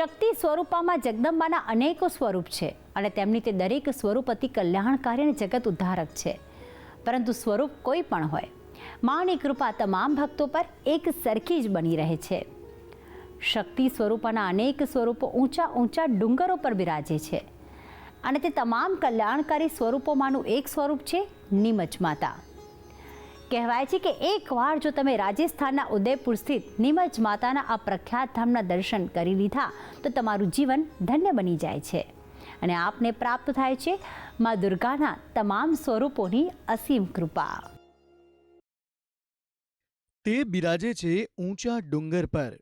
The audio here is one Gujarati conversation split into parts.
શક્તિ સ્વરૂપામાં જગદંબાના અનેકો સ્વરૂપ છે અને તેમની તે દરેક સ્વરૂપ અતિ કલ્યાણકારી અને જગત ઉદ્ધારક છે. પરંતુ સ્વરૂપ કોઈ પણ હોય, માની કૃપા તમામ ભક્તો પર એક સરખી જ બની રહે છે. શક્તિ સ્વરૂપાના અનેક સ્વરૂપો ઊંચા ઊંચા ડુંગરો પર બિરાજે છે અને તે તમામ કલ્યાણકારી સ્વરૂપોમાંનું એક સ્વરૂપ છે નિમચ માતા કહેવાય છે કે એકવાર જો તમે રાજસ્થાનના ઉદયપુર સ્થિત નિમજ માતાના આ પ્રખ્યાત ધામના દર્શન કરી લીધા, તો તમારું જીવન ધન્ય બની જાય છે. અને આપને પ્રાપ્ત થાય છે મા દુર્ગાના તમામ સ્વરૂપોની અસીમ કૃપા. તે બિરાજે છે ઊંચા ડુંગર પર.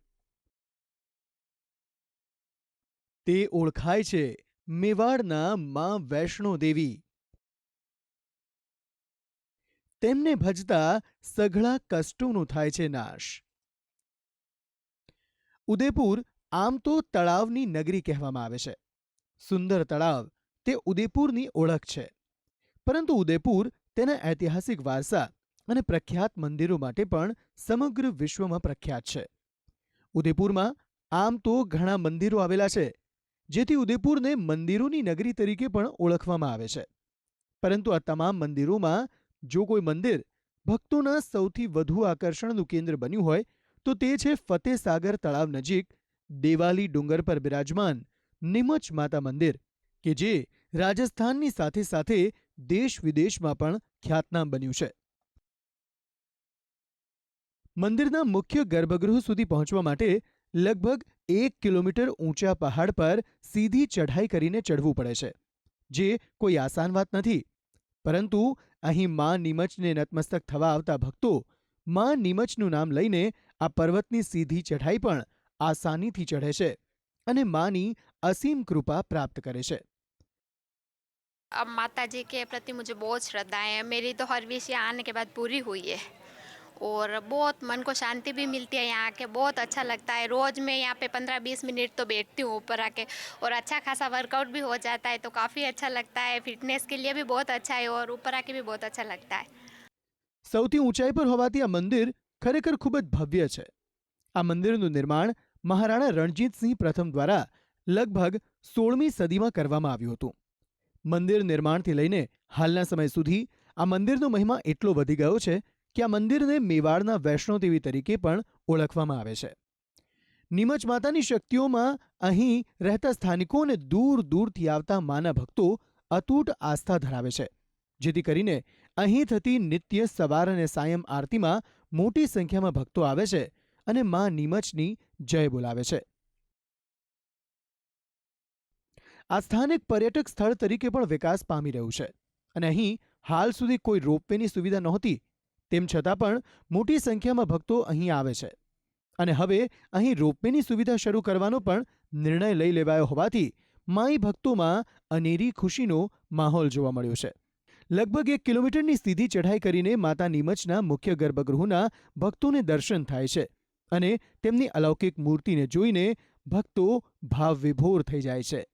તે ઓળખાય છે મેવાડના મા વૈષ્ણો દેવી. તેમને ભજતા સઘળા કષ્ટોનો થાય છે નાશ. ઉદયપુર આમ તો તળાવની નગરી કહેવામાં આવે છે. સુંદર તળાવ તે ઉદયપુરની ઓળખ છે. પરંતુ ઉદયપુર તેના ઐતિહાસિક વારસા અને પ્રખ્યાત મંદિરો માટે પણ સમગ્ર વિશ્વમાં પ્રખ્યાત છે. ઉદયપુરમાં આમ તો ઘણા મંદિરો આવેલા છે, જેથી ઉદયપુરને મંદિરોની નગરી તરીકે પણ ઓળખવામાં આવે છે. પરંતુ આ તમામ મંદિરોમાં જો કોઈ મંદિર ભક્તોના સૌથી વધુ આકર્ષણનું કેન્દ્ર બન્યું હોય, તો તે છે ફતેસાગર તળાવ નજીક દેવાલી ડુંગર પર બિરાજમાન નિમચ માતા મંદિર, કે જે રાજસ્થાનની સાથે સાથે દેશ વિદેશમાં પણ ખ્યાતનામ બન્યું છે. મંદિરના મુખ્ય ગર્ભગૃહ સુધી પહોંચવા માટે લગભગ એક કિલોમીટર ઊંચા પહાડ પર સીધી ચઢાઈ કરીને ચઢવું પડે છે, જે કોઈ આસાન વાત નથી. પરંતુ અહીં મા નિમચને નતમસ્તક થવા આવતા ભક્તો મા નિમચનું નામ લઈને આ પર્વતની સીધી ચઢાઈ પણ આસાનીથી ચઢે છે અને માની અસીમ કૃપા પ્રાપ્ત કરે છે अब माता जी के प्रति मुझे बहुत श्रद्धा है मेरी तो हर विषय आने के बाद पूरी हुई है और बहुत मन को शांति भी मिलती है यहाँ आके बहुत अच्छा लगता है रोज़ मैं यहाँ पे पंद्रह बीस मिनट तो बैठती हूँ ऊपर आके और अच्छा खासा वर्कआउट भी हो जाता है तो काफ़ी अच्छा लगता है फिटनेस के लिए भी बहुत अच्छा है और ऊपर आके भी बहुत अच्छा लगता है સૌથી ઊંચાઈ પર હોવાથી આ મંદિર ખરેખર ખૂબ જ ભવ્ય છે આ મંદિરનું નિર્માણ મહારાણા રણજીતસિંહ પ્રથમ દ્વારા લગભગ સોળમી સદીમાં કરવામાં આવ્યું હતું મંદિર નિર્માણથી લઈને હાલના સમય સુધી આ મંદિરનો મહિમા એટલો વધી ગયો છે કે આ મંદિરને મેવાડના વૈષ્ણોદેવી તરીકે પણ ઓળખવામાં આવે છે. નિમચ માતાની શક્તિઓમાં અહીં રહેતા સ્થાનિકો અને દૂર દૂરથી આવતા માના ભક્તો અતૂટ આસ્થા ધરાવે છે, જેથી કરીને અહીં થતી નિત્ય સવાર અને સાયમ આરતીમાં મોટી સંખ્યામાં ભક્તો આવે છે અને મા નિમચની જય બોલાવે છે. આ સ્થાનિક પર્યટક સ્થળ તરીકે પણ વિકાસ પામી રહ્યું છે અને અહીં હાલ સુધી કોઈ રોપવેની સુવિધા નહોતી તેમ છતાં પણ મોટી સંખ્યામાં ભક્તો અહીં આવે છે. અને હવે અહીં રોપવેની સુવિધા શરૂ કરવાનો પણ નિર્ણય લઈ લેવાયો હોવાથી માઈ ભક્તોમાં અનેરી ખુશીનો માહોલ જોવા મળ્યો છે. લગભગ એક કિલોમીટરની સીધી ચઢાઈ કરીને માતા નીમચના મુખ્ય ગર્ભગૃહના ભક્તોને દર્શન થાય છે અને તેમની અલૌકિક મૂર્તિને જોઈને ભક્તો ભાવવિભોર થઈ જાય છે.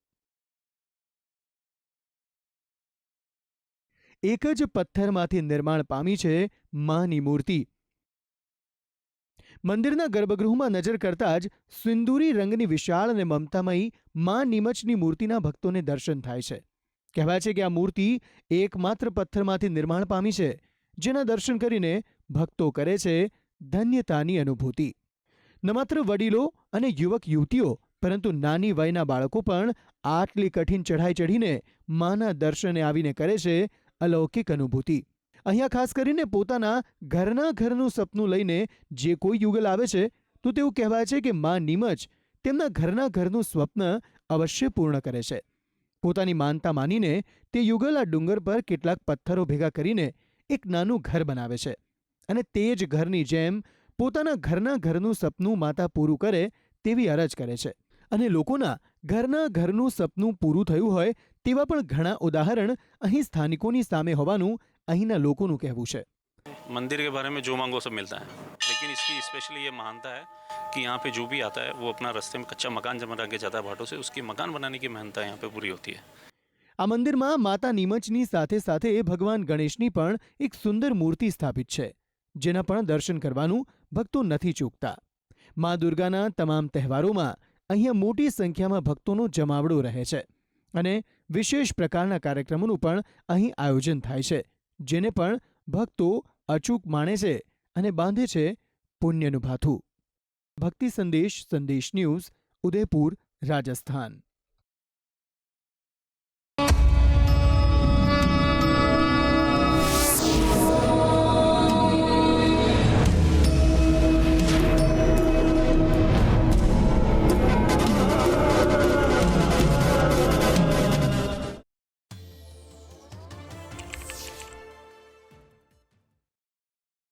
એક જ પથ્થરમાંથી નિર્માણ પામી છે માની મૂર્તિ. મંદિરના ગર્ભગૃહમાં નજર કરતા જ સિંદૂરી રંગની વિશાળ અને મમતામયી મા નિમચની મૂર્તિના ભક્તોને દર્શન થાય છે. કહેવાય છે કે આ મૂર્તિ એકમાત્ર પથ્થરમાંથી નિર્માણ પામી છે, જેના દર્શન કરીને ભક્તો કરે છે ધન્યતાની અનુભૂતિ. ન માત્ર વડીલો અને યુવક યુવતીઓ, પરંતુ નાની વયના બાળકો પણ આટલી કઠિન ચઢાઈ ચઢીને માના દર્શને આવીને કરે છે અલૌકિક અનુભૂતિ. અહીંયા ખાસ કરીને પોતાના ઘરના ઘરનું સપનું લઈને જે કોઈ યુગલ આવે છે, તો તેવું કહેવાય છે કે મા નીમજ તેમના ઘરના ઘરનું સ્વપ્ન અવશ્ય પૂર્ણ કરે છે. પોતાની માનતા માનીને તે યુગલ આ ડુંગર પર કેટલાક પથ્થરો ભેગા કરીને એક નાનું ઘર બનાવે છે અને તે જ ઘરની જેમ પોતાના ઘરના ઘરનું સપનું માતા પૂરું કરે તેવી અરજ કરે છે. અને લોકોના ઘરના ઘરનું સપનું પૂરું થયું હોય તેવા પણ ઘણા ઉદાહરણ અહીં સ્થાનિકોની સામે હોવાનું અહીંના લોકોનું કહેવું છે मंदिर के बारे में जो मांगो सब मिलता है लेकिन इसकी स्पेशली ये महानता है कि यहाँ पे जो भी आता है वो अपना रास्ते में कच्चा मकान जब बना के जाता है भाटों से उसकी मकान बनाने की मेहनत यहाँ पे पूरी होती है આ મંદિરમાં માતા નીમચની સાથે સાથે ભગવાન ગણેશની પણ એક સુંદર મૂર્તિ સ્થાપિત છે જેના પણ દર્શન કરવાનું ભક્તો નથી ચૂકતા મા દુર્ગાના તમામ તહેવારોમાં અહીંયા મોટી સંખ્યામાં ભક્તોનો જમાવડો રહે છે અને વિશેષ પ્રકારના કાર્યક્રમોનું પણ અહીં આયોજન થાય છે, જેને પણ ભક્તો અચૂક માણે છે અને બાંધે છે પુણ્યનું ભાથું. ભક્તિ સંદેશ સંદેશ ન્યૂઝ, ઉદયપુર, રાજસ્થાન.